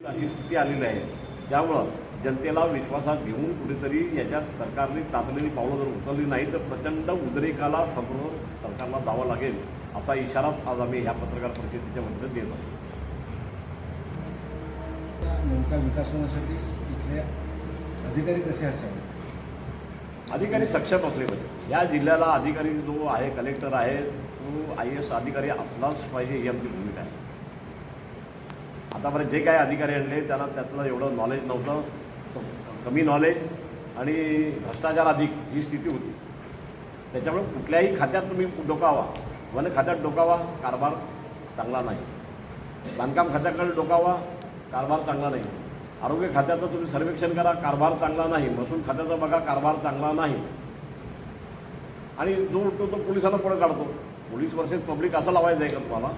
अशी स्थिती आलेली आहे. त्यामुळं जनतेला विश्वासात घेऊन कुठेतरी याच्यात सरकारने तातडीने पावलं जर उचलली नाही तर प्रचंड उद्रेकाला समोर सरकारला जावं लागेल असा इशाराच आज आम्ही ह्या पत्रकार परिषदेच्या मध्ये देत आहोत. नेमका विकास होण्यासाठी इथले अधिकारी कसे असावे? अधिकारी सक्षम असले पाहिजे. या जिल्ह्याला अधिकारी जो आहे कलेक्टर आहे तो आय एस अधिकारी असलाच पाहिजे ही आमची भूमिका आहे. आतापर्यंत जे काही अधिकारी आणले त्याला त्यातलं एवढं नॉलेज नव्हतं. कमी नॉलेज आणि भ्रष्टाचार अधिक ही स्थिती होती. त्याच्यामुळे कुठल्याही खात्यात तुम्ही डोकावा. वन खात्यात डोकावा कारभार चांगला नाही. बांधकाम खात्याकडे डोकावा कारभार चांगला नाही. आरोग्य खात्याचं तुम्ही सर्वेक्षण करा कारभार चांगला नाही. महसूल खात्याचा बघा कारभार चांगला नाही. आणि जो उठतो तो पोलिसाला पुढे काढतो. पोलीस वर्षेत पब्लिक असं लावायचं आहे का तुम्हाला?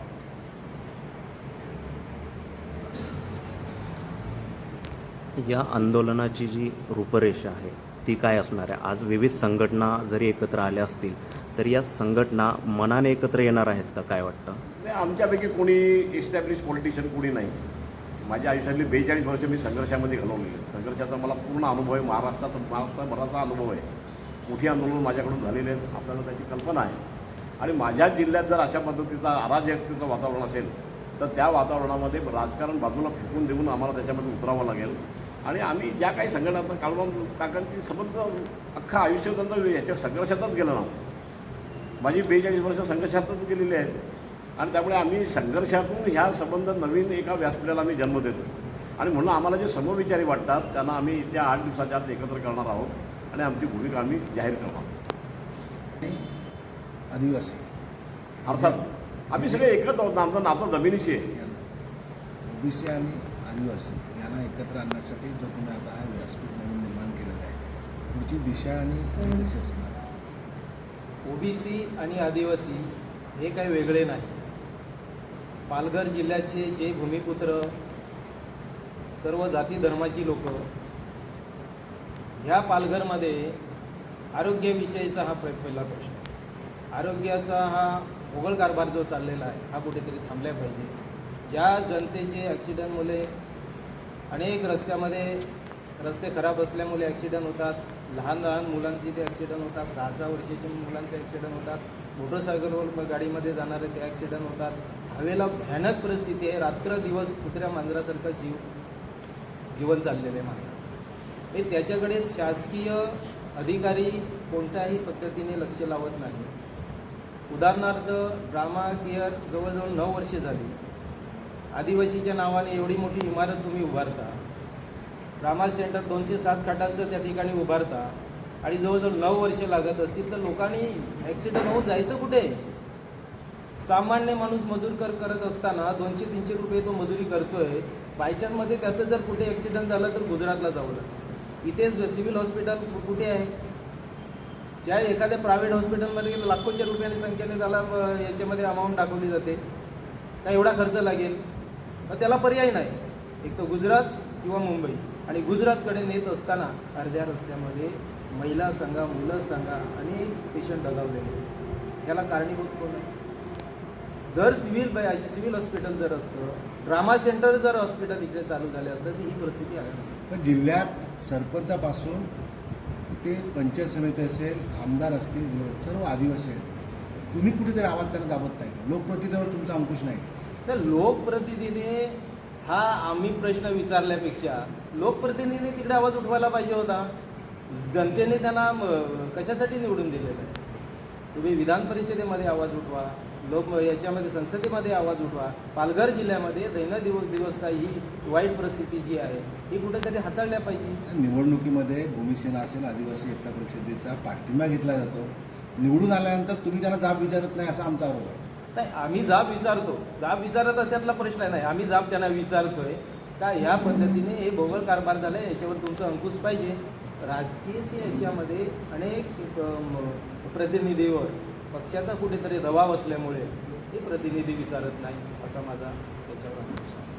या आंदोलनाची जी रूपरेषा आहे ती काय असणार आहे? आज विविध संघटना जरी एकत्र आल्या असतील तर या संघटना मनाने एकत्र येणार आहेत का? काय वाटतं? नाही आमच्यापैकी कोणी इस्टॅब्लिश पॉलिटिशियन कोणी नाही. माझ्या आयुष्यातली बेचाळीस वर्ष मी संघर्षामध्ये घालवली संघर्षाचा मला पूर्ण अनुभव आहे. महाराष्ट्रात महाराष्ट्रभराचा अनुभव आहे. मोठी आंदोलन माझ्याकडून झालेले आहेत. आपल्याला त्याची कल्पना आहे. आणि माझ्या जिल्ह्यात जर अशा पद्धतीचा अराजकतेचं वातावरण असेल तर त्या वातावरणामध्ये राजकारण बाजूला फेकून देऊन आम्हाला त्याच्यामध्ये उतरावं लागेल. आणि आम्ही ज्या काही संघटना कालवून काकांची संबंध अख्खं आयुष्य त्यांचं याच्या संघर्षातच गेलं ना माझी बेचाळीस वर्ष संघर्षातच गेलेली आहेत. आणि त्यामुळे आम्ही संघर्षातून ह्या संबंध नवीन एका व्यासपीठाला आम्ही जन्म देतो. आणि म्हणून आम्हाला जे समविचारी वाटतात त्यांना आम्ही येत्या आठ दिवसाच्या आत एकत्र करणार आहोत. आणि आमची भूमिका आम्ही जाहीर करणार आदिवासी. अर्थात आम्ही सगळे एकच आहोत. ना आमचं नातं जमिनीशी आहे. ओबीसी आणि आदिवासी यांना एकत्र आणण्यासाठी जो तुम्ही आता हा व्यासपीठ नवीन निर्माण केलेला आहे पुढची दिशा आणि रणनीती कशी असणार. ओबीसी आणि आदिवासी हे काही वेगळे नाही. पालघर जिल्ह्याचे जे भूमिपुत्र सर्व जाती धर्माची लोक ह्या पालघरमध्ये आरोग्याविषयीचा हा पहिला प्रश्न. आरोग्याचा हा भोगळ कारभार जो चाललेला आहे हा कुठेतरी थांबला पाहिजे. ज्या जनतेचे ॲक्सिडेंटमुळे अनेक रस्त्यामध्ये रस्ते खराब असल्यामुळे ॲक्सिडेंट होतात. लहान लहान मुलांचे ते ॲक्सिडेंट होतात. सहा सहा वर्षाच्या मुलांचे ॲक्सिडेंट होतात. मोटरसायकलवर गाडीमध्ये जाणारे ते ॲक्सिडेंट होतात. हवेला भयानक परिस्थिती आहे. रात्र दिवस कुत्र्या मांजरासारखं जीव जीवन चाललेलं आहे माणसाचं. हे त्याच्याकडे शासकीय अधिकारी कोणत्याही पद्धतीने लक्ष लावत नाही उदाहरणार्थ ड्रामा केअर जवळजवळ नऊ वर्षे झाली. आदिवासीच्या नावाने एवढी मोठी इमारत तुम्ही उभारता. ड्रामा सेंटर दोनशे सात खाटांचं त्या ठिकाणी उभारता. आणि जवळजवळ नऊ वर्ष लागत असतील तर लोकांनी ॲक्सिडेंट होऊन जायचं कुठे? सामान्य माणूस मजूर कर करत असताना दोनशे तीनशे रुपये तो मजुरी करतोय. बायचान्समध्ये त्याचं जर कुठे ॲक्सिडेंट झालं तर गुजरातला जावं लागतं. इथेच सिव्हिल हॉस्पिटल कु- कुठे आहे? ज्या एखाद्या प्रायव्हेट हॉस्पिटलमध्ये गेलं लाखोच्या रुपयाने संख्येने त्याला याच्यामध्ये अमाऊंट दाखवली जाते. का एवढा खर्च लागेल? मग त्याला पर्याय नाही. एक तर गुजरात किंवा मुंबई. आणि गुजरातकडे नेत असताना अर्ध्या रस्त्यामध्ये महिला सांगा मुलं सांगा आणि पेशंट दगावलेले. आहेत. त्याला कारणीभूत कोण आहे? जर सिव्हिल सिव्हिल हॉस्पिटल जर असतं ड्रामा सेंटर जर हॉस्पिटल इकडे चालू झाले असतं तर ही परिस्थिती आली नसते पण जिल्ह्यात सरपंचापासून ते पंचायत समिती असेल आमदार असतील सर्व आदिवासी आहेत. तुम्ही कुठेतरी आवाज त्यांना दाबत नाही. लोकप्रतिनिधीवर तुमचा अंकुश नाही. तर लोकप्रतिनिधीने हा आम्ही प्रश्न विचारल्यापेक्षा लोकप्रतिनिधीने तिकडे आवाज उठवायला पाहिजे होता. जनतेने त्यांना कशासाठी निवडून दिलेलं आहे? तुम्ही विधान परिषदेमध्ये आवाज उठवा लोक याच्यामध्ये संसदेमध्ये आवाज उठवा पालघर जिल्ह्यामध्ये दैनदिव दिवसता ही वाईट परिस्थिती जी आहे ही कुठेतरी हाताळल्या पाहिजे. निवडणुकीमध्ये भूमिसेना असेल आदिवासी एकता परिषदेचा पाठिंबा घेतला जातो. निवडून आल्यानंतर तुम्ही त्यांना जाब विचारत नाही असा आमचा आरोप आहे. नाही आम्ही जाब विचारतो. जाब विचारत अशातला प्रश्न नाही आम्ही जाब त्यांना विचारतोय. का ह्या पद्धतीने हे भोगळ कारभार झाला याच्यावर तुमचं अंकुश पाहिजे. राजकीयचे याच्यामध्ये अनेक प्रतिनिधीवर पक्षाचा कुठेतरी दबाव असल्यामुळे हे प्रतिनिधी विचारत नाही असा माझा याच्यावर अंकुश आहे.